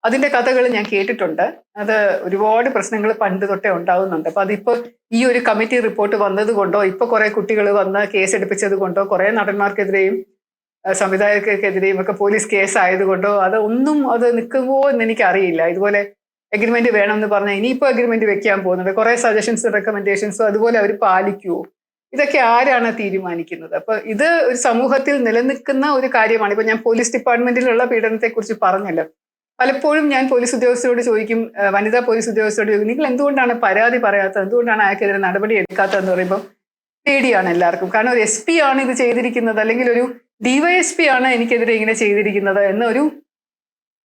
അതിന്റെ കഥകൾ ഞാൻ കേട്ടിട്ടുണ്ട്. അത് ഒരുപാട് പ്രശ്നങ്ങൾ പണ്ട് തൊട്ടേ ഉണ്ടാകുന്നുണ്ട് അപ്പൊ അതിപ്പോൾ ഈ ഒരു കമ്മിറ്റി റിപ്പോർട്ട് വന്നത് കൊണ്ടോ ഇപ്പൊ കുറെ കുട്ടികൾ വന്ന് കേസ് എടുപ്പിച്ചത് കൊണ്ടോ കുറെ നടന്മാർക്കെതിരെയും സംവിധായകർക്കെതിരെയും ഒക്കെ പോലീസ് കേസ് ആയതുകൊണ്ടോ അത് ഒന്നും അത് നിൽക്കുമോ എന്ന് എനിക്കറിയില്ല. ഇതുപോലെ എഗ്രിമെന്റ് വേണം എന്ന് പറഞ്ഞാൽ ഇനിയിപ്പോ എഗ്രിമെന്റ് വെക്കാൻ പോകുന്നുണ്ട് കുറെ സജഷൻസ് റെക്കമെൻഡേഷൻസും അതുപോലെ അവർ പാലിക്കുവോ? ഇതൊക്കെ ആരാണ് തീരുമാനിക്കുന്നത്? അപ്പൊ ഇത് ഒരു സമൂഹത്തിൽ നിലനിൽക്കുന്ന ഒരു കാര്യമാണ്. ഇപ്പൊ ഞാൻ പോലീസ് ഡിപ്പാർട്ട്മെന്റിലുള്ള പീഡനത്തെ കുറിച്ച് പറഞ്ഞല്ലോ. പലപ്പോഴും ഞാൻ പോലീസ് ഉദ്യോഗസ്ഥരോട് ചോദിക്കും വനിതാ പോലീസ് ഉദ്യോഗസ്ഥരോട് ചോദിക്കും നിങ്ങൾ എന്തുകൊണ്ടാണ് പരാതി പറയാത്തത്? എന്തുകൊണ്ടാണ് അയാൾക്കെതിരെ നടപടി എടുക്കാത്തതെന്ന് പറയുമ്പോൾ പേടിയാണ് എല്ലാവർക്കും. കാരണം ഒരു എസ് പി ആണ് ഇത് ചെയ്തിരിക്കുന്നത്. അല്ലെങ്കിൽ ഒരു ഡിവൈഎസ് പി ആണ് എനിക്കെതിരെ ഇങ്ങനെ ചെയ്തിരിക്കുന്നത് എന്നൊരു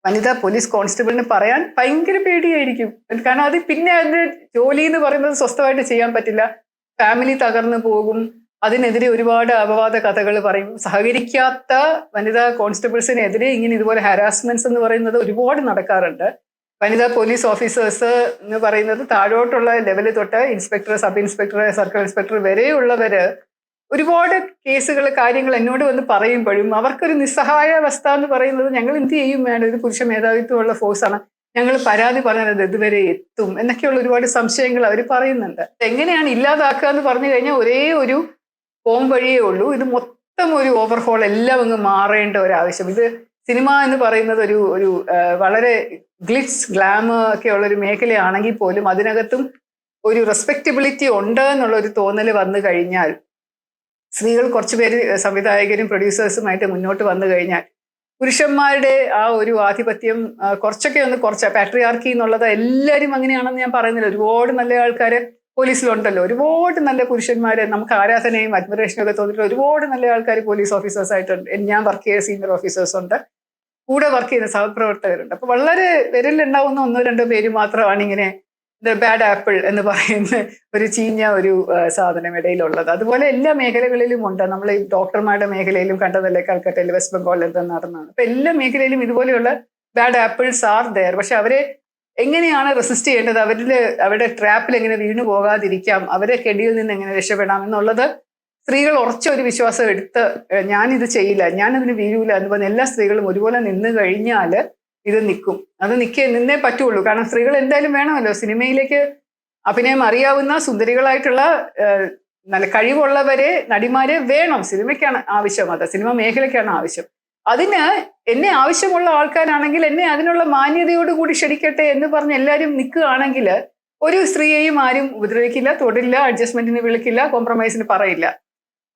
വനിതാ പോലീസ് കോൺസ്റ്റബിളിന് പറയാൻ ഭയങ്കര പേടിയായിരിക്കും. കാരണം അത് പിന്നെ അതിന്റെ ജോലി എന്ന് പറയുന്നത് സ്വസ്ഥമായിട്ട് ചെയ്യാൻ പറ്റില്ല. ഫാമിലി തകർന്നു പോകും. അതിനെതിരെ ഒരുപാട് അപവാദ കഥകൾ പറയും. സഹകരിക്കാത്ത വനിതാ കോൺസ്റ്റബിൾസിനെതിരെ ഇങ്ങനെ ഇതുപോലെ ഹാരാസ്മെന്റ്സ് എന്ന് പറയുന്നത് ഒരുപാട് നടക്കാറുണ്ട്. വനിതാ പോലീസ് ഓഫീസേഴ്സ് എന്ന് പറയുന്നത് താഴോട്ടുള്ള ലെവലിൽ തൊട്ട് inspector sub inspector circle inspector വരെയുള്ളവര് ഒരുപാട് കേസുകൾ കാര്യങ്ങൾ എന്നോട് വന്ന് പറയുമ്പോഴും അവർക്കൊരു നിസ്സഹായ അവസ്ഥ എന്ന് പറയുന്നത് ഞങ്ങൾ എന്ത് ചെയ്യും വേണം ഒരു പുരുഷ മേധാവിത്വമുള്ള ഫോഴ്സാണ് ഞങ്ങൾ പരാതി പറഞ്ഞാൽ അത് ഇതുവരെ എത്തും എന്നൊക്കെയുള്ള ഒരുപാട് സംശയങ്ങൾ അവർ പറയുന്നുണ്ട്. എങ്ങനെയാണ് ഇല്ലാതാക്കുക എന്ന് പറഞ്ഞു കഴിഞ്ഞാൽ ഒരേ ഒരു പോം വഴിയേ ഉള്ളൂ. ഇത് മൊത്തം ഒരു ഓവർഹോൾ എല്ലാം അങ്ങ് മാറേണ്ട ഒരു ആവശ്യം ഇത് സിനിമ എന്ന് പറയുന്നത് ഒരു ഒരു വളരെ ഗ്ലിറ്റ്സ് ഗ്ലാമർ ഒക്കെ ഉള്ള ഒരു മേഖലയാണെങ്കിൽ പോലും അതിനകത്തും ഒരു റെസ്പെക്റ്റബിലിറ്റി ഉണ്ട് എന്നുള്ള ഒരു തോന്നൽ വന്നു കഴിഞ്ഞാൽ സ്ത്രീകൾ കുറച്ചുപേര് സംവിധായകരും പ്രൊഡ്യൂസേഴ്സുമായിട്ട് മുന്നോട്ട് വന്നു കഴിഞ്ഞാൽ പുരുഷന്മാരുടെ ആ ഒരു ആധിപത്യം കുറച്ചൊക്കെ ഒന്ന് കുറച്ച് പാട്രിയാർക്കി എന്നുള്ളത് എല്ലാവരും അങ്ങനെയാണെന്ന് ഞാൻ പറയുന്നില്ല. ഒരുപാട് നല്ല ആൾക്കാർ പോലീസിലുണ്ടല്ലോ. ഒരുപാട് നല്ല പുരുഷന്മാർ നമുക്ക് ആരാധനയും അഡ്മിറേഷനും ഒക്കെ തോന്നിയിട്ടുള്ള ഒരുപാട് നല്ല ആൾക്കാർ പോലീസ് ഓഫീസേഴ്സ് ആയിട്ടുണ്ട് ഞാൻ വർക്ക് ചെയ്ത സീനിയർ ഓഫീസേഴ്സ് ഉണ്ട്. കൂടെ വർക്ക് ചെയ്യുന്ന സഹപ്രവർത്തകരുണ്ട്. അപ്പൊ വളരെ വിരലുണ്ടാവുന്ന ഒന്നോ രണ്ടോ പേര് മാത്രമാണ് ഇങ്ങനെ ബാഡ് ആപ്പിൾ എന്ന് പറയുന്ന ഒരു ചീഞ്ഞ ഒരു സാധനം ഇടയിലുള്ളത്. അതുപോലെ എല്ലാ മേഖലകളിലും ഉണ്ട്. നമ്മൾ ഈ ഡോക്ടർമാരുടെ മേഖലയിലും കണ്ടതല്ലേ കൽക്കട്ടയിൽ വെസ്റ്റ് ബംഗാളിൽ എന്താ നടന്നതാണ് അപ്പൊ എല്ലാ മേഖലയിലും ഇതുപോലെയുള്ള ബാഡ് ആപ്പിൾസ് ആർ ദയർ പക്ഷെ അവരെ എങ്ങനെയാണ് റെസിസ്റ്റ് ചെയ്യേണ്ടത്? അവരിൽ അവരുടെ ട്രാപ്പിൽ എങ്ങനെ വീണു പോകാതിരിക്കാം? അവരെ കെടിയിൽ നിന്ന് എങ്ങനെ രക്ഷപ്പെടാം? എന്നുള്ളത് സ്ത്രീകൾ ഉറച്ച ഒരു വിശ്വാസം എടുത്ത് ഞാനിത് ചെയ്യില്ല ഞാനതിന് വീഴൂല എന്ന് പറഞ്ഞ എല്ലാ സ്ത്രീകളും ഒരുപോലെ നിന്ന് കഴിഞ്ഞാൽ ഇത് നിൽക്കും അത് നിൽക്കേ നിന്നേ പറ്റുള്ളൂ. കാരണം സ്ത്രീകൾ എന്തായാലും വേണമല്ലോ സിനിമയിലേക്ക് അഭിനയം അറിയാവുന്ന സുന്ദരികളായിട്ടുള്ള നല്ല കഴിവുള്ളവരെ നടിമാരെ വേണം. സിനിമയ്ക്കാണ് ആവശ്യം. അത് സിനിമ മേഖലയ്ക്കാണ് ആവശ്യം. അതിന് എന്നെ ആവശ്യമുള്ള ആൾക്കാരാണെങ്കിൽ എന്നെ അതിനുള്ള മാന്യതയോടുകൂടി ക്ഷണിക്കട്ടെ എന്ന് പറഞ്ഞ് എല്ലാവരും നിൽക്കുകയാണെങ്കിൽ ഒരു സ്ത്രീയെയും ആരും ഉപദ്രവിക്കില്ല തൊടില്ല അഡ്ജസ്റ്റ്മെന്റിന് വിളിക്കില്ല കോംപ്രമൈസിന് പറയില്ല.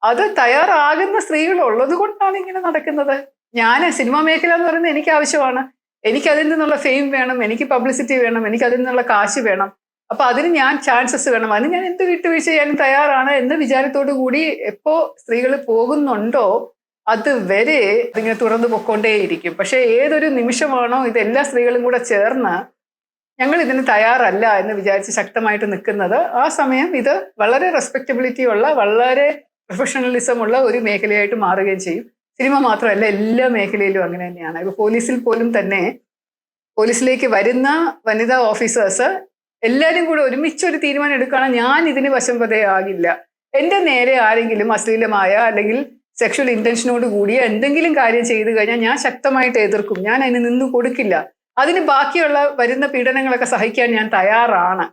അത് തയ്യാറാകുന്ന സ്ത്രീകൾ ഉള്ളത് കൊണ്ടാണ് ഇങ്ങനെ നടക്കുന്നത്. ഞാൻ സിനിമാ മേഖല എന്ന് പറയുന്നത് എനിക്ക് ആവശ്യമാണ്. എനിക്ക് അതിൽ നിന്നുള്ള ഫെയിം വേണം എനിക്ക് പബ്ലിസിറ്റി വേണം എനിക്ക് അതിൽ നിന്നുള്ള കാശ് വേണം. അപ്പൊ അതിന് ഞാൻ ചാൻസസ് വേണം. അതിന് ഞാൻ എന്ത് വിട്ടുവീഴ്ച ചെയ്യാനും തയ്യാറാണ് എന്ന വിചാരത്തോടു കൂടി എപ്പോ സ്ത്രീകൾ പോകുന്നുണ്ടോ അത് വരെ ഇതിങ്ങനെ തുറന്നു പൊക്കോണ്ടേയിരിക്കും പക്ഷെ ഏതൊരു നിമിഷമാണോ ഇത് എല്ലാ സ്ത്രീകളും കൂടെ ചേർന്ന് ഞങ്ങൾ ഇതിന് തയ്യാറല്ല എന്ന് വിചാരിച്ച് ശക്തമായിട്ട് നിൽക്കുന്നത് ആ സമയം ഇത് വളരെ റെസ്പെക്റ്റബിലിറ്റി ഉള്ള വളരെ പ്രൊഫഷണലിസം ഉള്ള ഒരു മേഖലയായിട്ട് മാറുകയും ചെയ്യും. സിനിമ മാത്രമല്ല എല്ലാ മേഖലയിലും അങ്ങനെ തന്നെയാണ്. ഇപ്പൊ പോലീസിൽ പോലും തന്നെ പോലീസിലേക്ക് വരുന്ന വനിതാ ഓഫീസേഴ്സ് എല്ലാവരും കൂടെ ഒരുമിച്ച് ഒരു തീരുമാനം എടുക്കുകയാണ് ഞാൻ ഇതിന് വശംവതയാകില്ല. എന്റെ നേരെ ആരെങ്കിലും അശ്ലീലമായ അല്ലെങ്കിൽ സെക്ഷൽ ഇന്റൻഷനോട് കൂടിയ എന്തെങ്കിലും കാര്യം ചെയ്തു കഴിഞ്ഞാൽ ഞാൻ ശക്തമായിട്ട് എതിർക്കും. ഞാൻ അതിന് നിന്ന് കൊടുക്കില്ല. അതിന് ബാക്കിയുള്ള വരുന്ന പീഡനങ്ങളൊക്കെ സഹിക്കാൻ ഞാൻ തയ്യാറാണ്.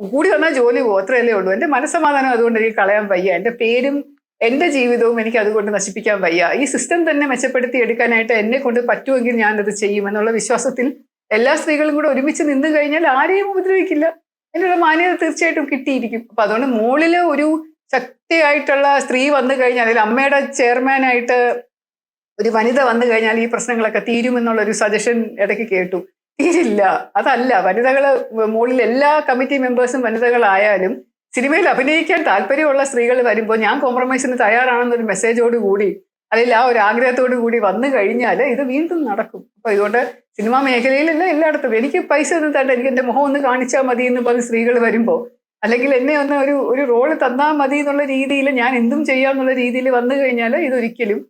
കൂടി വന്നാൽ ജോലി പോകും അത്രയല്ലേ ഉള്ളൂ. എന്റെ മനസ്സമാധാനം അതുകൊണ്ട് എനിക്ക് കളയാൻ വയ്യ. എന്റെ പേരും എന്റെ ജീവിതവും എനിക്ക് അതുകൊണ്ട് നശിപ്പിക്കാൻ വയ്യ. ഈ സിസ്റ്റം തന്നെ മെച്ചപ്പെടുത്തി എടുക്കാനായിട്ട് എന്നെ കൊണ്ട് പറ്റുമെങ്കിൽ അത് ചെയ്യും എന്നുള്ള വിശ്വാസത്തിൽ എല്ലാ സ്ത്രീകളും കൂടെ ഒരുമിച്ച് നിന്ന് കഴിഞ്ഞാൽ ആരെയും ഉപദ്രവിക്കില്ല. അതിനുള്ള മാന്യത തീർച്ചയായിട്ടും കിട്ടിയിരിക്കും. അപ്പൊ അതുകൊണ്ട് മുകളിൽ ഒരു ശക്തിയായിട്ടുള്ള സ്ത്രീ വന്നു കഴിഞ്ഞാൽ അല്ലെങ്കിൽ അമ്മയുടെ ചെയർമാനായിട്ട് ഒരു വനിത വന്നു കഴിഞ്ഞാൽ ഈ പ്രശ്നങ്ങളൊക്കെ തീരുമെന്നുള്ള ഒരു സജഷൻ ഇടയ്ക്ക് കേട്ടു. തീരില്ല. അതല്ല. വനിതകൾ മുകളിൽ എല്ലാ കമ്മിറ്റി മെമ്പേഴ്സും വനിതകളായാലും സിനിമയിൽ അഭിനയിക്കാൻ താല്പര്യമുള്ള സ്ത്രീകൾ വരുമ്പോൾ ഞാൻ കോംപ്രമൈസിന് തയ്യാറാണെന്നൊരു മെസ്സേജോട് കൂടി അല്ലെങ്കിൽ ആ ഒരു ആഗ്രഹത്തോടു കൂടി വന്നു കഴിഞ്ഞാൽ ഇത് വീണ്ടും നടക്കും. അപ്പൊ ഇതുകൊണ്ട് സിനിമാ മേഖലയിലല്ല എല്ലായിടത്തും. എനിക്ക് പൈസ ഒന്നും തരണ്ട. എനിക്ക് എന്റെ മുഖം ഒന്ന് കാണിച്ചാൽ മതി എന്ന് പറഞ്ഞ് സ്ത്രീകൾ വരുമ്പോൾ അല്ലെങ്കിൽ എന്നെ ഒന്ന് ഒരു ഒരു റോൾ തന്നാൽ മതി എന്നുള്ള രീതിയിൽ ഞാൻ എന്തും ചെയ്യാന്നുള്ള രീതിയിൽ വന്നു കഴിഞ്ഞാൽ ഇതൊരിക്കലും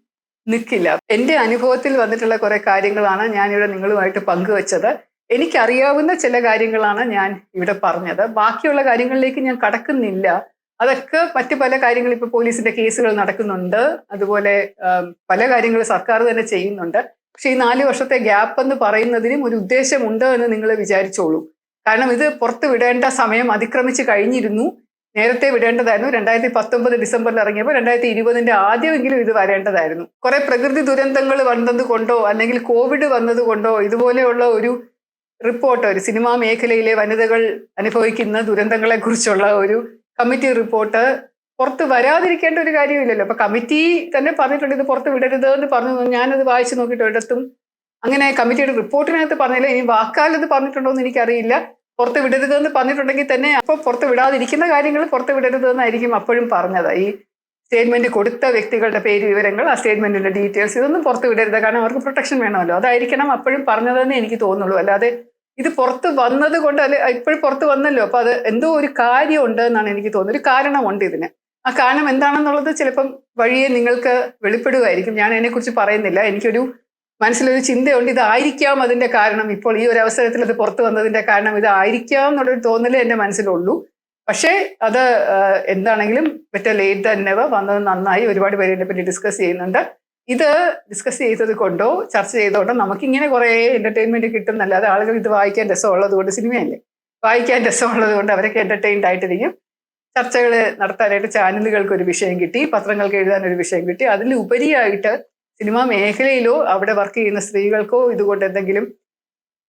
നിൽക്കില്ല എന്റെ അനുഭവത്തിൽ വന്നിട്ടുള്ള കുറെ കാര്യങ്ങളാണ് ഞാനിവിടെ നിങ്ങളുമായിട്ട് പങ്കുവച്ചത്. എനിക്കറിയാവുന്ന ചില കാര്യങ്ങളാണ് ഞാൻ ഇവിടെ പറഞ്ഞത്. ബാക്കിയുള്ള കാര്യങ്ങളിലേക്ക് ഞാൻ കടക്കുന്നില്ല. അതൊക്കെ മറ്റു പല കാര്യങ്ങൾ ഇപ്പൊ പോലീസിന്റെ കേസുകൾ നടക്കുന്നുണ്ട്. അതുപോലെ പല കാര്യങ്ങൾ സർക്കാർ തന്നെ ചെയ്യുന്നുണ്ട്. പക്ഷെ ഈ നാല് വർഷത്തെ ഗ്യാപ്പ് എന്ന് പറയുന്നതിനും ഒരു ഉദ്ദേശമുണ്ട് എന്ന് നിങ്ങൾ വിചാരിച്ചോളൂ. കാരണം ഇത് പുറത്ത് വിടേണ്ട സമയം അതിക്രമിച്ച് കഴിഞ്ഞിരുന്നു. നേരത്തെ വിടേണ്ടതായിരുന്നു. രണ്ടായിരത്തി പത്തൊമ്പത് ഡിസംബറിൽ ഇറങ്ങിയപ്പോൾ രണ്ടായിരത്തി ഇരുപതിന്റെ ആദ്യമെങ്കിലും ഇത് വരേണ്ടതായിരുന്നു. കുറെ പ്രകൃതി ദുരന്തങ്ങൾ വന്നത് കൊണ്ടോ അല്ലെങ്കിൽ കോവിഡ് വന്നത് കൊണ്ടോ ഇതുപോലെയുള്ള ഒരു റിപ്പോർട്ട് ഒരു സിനിമാ മേഖലയിലെ വനിതകൾ അനുഭവിക്കുന്ന ദുരന്തങ്ങളെ കുറിച്ചുള്ള ഒരു കമ്മിറ്റി റിപ്പോർട്ട് പുറത്ത് വരാതിരിക്കേണ്ട ഒരു കാര്യമില്ലല്ലോ. അപ്പൊ കമ്മിറ്റി തന്നെ പറഞ്ഞിട്ടുണ്ട് ഇത് പുറത്ത് വിടരുത് എന്ന് പറഞ്ഞു. ഞാനത് വായിച്ചു നോക്കിയിട്ട് ഒരിടത്തും അങ്ങനെ കമ്മിറ്റിയുടെ റിപ്പോർട്ടിനകത്ത് പറഞ്ഞില്ല. ഇനി വാക്കാൽ ഇത് പറഞ്ഞിട്ടുണ്ടോ എന്ന് എനിക്കറിയില്ല. പുറത്ത് വിടരുത് എന്ന് പറഞ്ഞിട്ടുണ്ടെങ്കിൽ തന്നെ അപ്പൊ പുറത്ത് വിടാതിരിക്കുന്ന കാര്യങ്ങൾ പുറത്ത് വിടരുത് എന്നായിരിക്കും അപ്പോഴും പറഞ്ഞത്. ഈ സ്റ്റേറ്റ്മെന്റ് കൊടുത്ത വ്യക്തികളുടെ പേര് വിവരങ്ങൾ ആ സ്റ്റേറ്റ്മെന്റിന്റെ ഡീറ്റെയിൽസ് ഇതൊന്നും പുറത്ത് വിടരുത്. കാരണം അവർക്ക് പ്രൊട്ടക്ഷൻ വേണമല്ലോ. അതായിരിക്കണം അപ്പോഴും പറഞ്ഞതെന്ന് എനിക്ക് തോന്നുള്ളൂ. അല്ലാതെ ഇത് പുറത്ത് വന്നത് കൊണ്ട് അല്ലെ ഇപ്പോഴും പുറത്ത് വന്നല്ലോ. അപ്പൊ അത് എന്തോ ഒരു കാര്യമുണ്ട് എന്നാണ് എനിക്ക് തോന്നുന്നത്. ഒരു കാരണമുണ്ട് ഇതിന്. ആ കാരണം എന്താണെന്നുള്ളത് ചിലപ്പം വഴിയെ നിങ്ങൾക്ക് വെളിപ്പെടുകയായിരിക്കും ഞാൻ അതിനെക്കുറിച്ച് പറയുന്നില്ല. എനിക്കൊരു മനസ്സിലൊരു ചിന്തയുണ്ട്. ഇതായിരിക്കാം അതിന്റെ കാരണം. ഇപ്പോൾ ഈ ഒരു അവസരത്തിൽ അത് പുറത്തു വന്നതിന്റെ കാരണം ഇതായിരിക്കാം എന്നുള്ളൊരു തോന്നലേ എന്റെ മനസ്സിലുള്ളൂ. പക്ഷേ അത് എന്താണെങ്കിലും മറ്റേ ലേറ്റ് തന്നെ വന്നത് നന്നായി. ഒരുപാട് പേര് ഇതിനെപ്പറ്റി ഡിസ്കസ് ചെയ്യുന്നുണ്ട്. ഇത് ഡിസ്കസ് ചെയ്തത് കൊണ്ടോ ചർച്ച ചെയ്തതുകൊണ്ടോ നമുക്കിങ്ങനെ കുറേ എന്റർടൈൻമെന്റ് കിട്ടുന്നല്ലാതെ ആളുകൾ ഇത് വായിക്കാൻ രസമുള്ളത് കൊണ്ട് സിനിമയല്ലേ? വായിക്കാൻ രസമുള്ളത് കൊണ്ട് അവരൊക്കെ എന്റർടൈൻഡ് ആയിട്ടിരിക്കും. ചർച്ചകൾ നടത്താനായിട്ട് ചാനലുകൾക്ക് ഒരു വിഷയം കിട്ടി. പത്രങ്ങൾക്ക് എഴുതാൻ ഒരു വിഷയം കിട്ടി. അതിൽ ഉപരിയായിട്ട് സിനിമാ മേഖലയിലോ അവിടെ വർക്ക് ചെയ്യുന്ന സ്ത്രീകൾക്കോ ഇതുകൊണ്ട് എന്തെങ്കിലും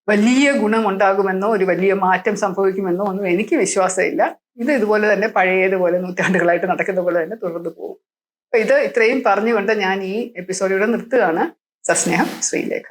വലിയ ഗുണമുണ്ടാകുമെന്നോ ഒരു വലിയ മാറ്റം സംഭവിക്കുമെന്നോ ഒന്നും എനിക്ക് വിശ്വാസമില്ല. ഇത് ഇതുപോലെ തന്നെ പഴയതുപോലെ നൂറ്റാണ്ടുകളായിട്ട് നടക്കുന്ന പോലെ തന്നെ തുടർന്നു പോകും. ഇത് ഇത്രയും പറഞ്ഞുകൊണ്ട് ഞാൻ ഈ എപ്പിസോഡ് ഇവിടെ നിർത്തുകയാണ്. സസ്നേഹം ശ്രീലേഖ.